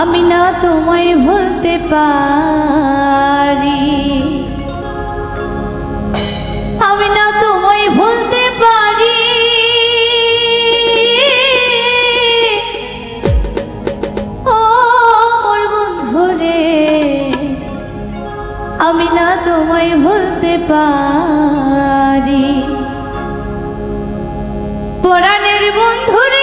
আমি না তোমায় ভুলতে পারি। আমি না তোমায় ভুলতে পারি। ও মোর বন্ধু রে আমি না তোমায় ভুলতে পারি। পরাণের বন্ধুর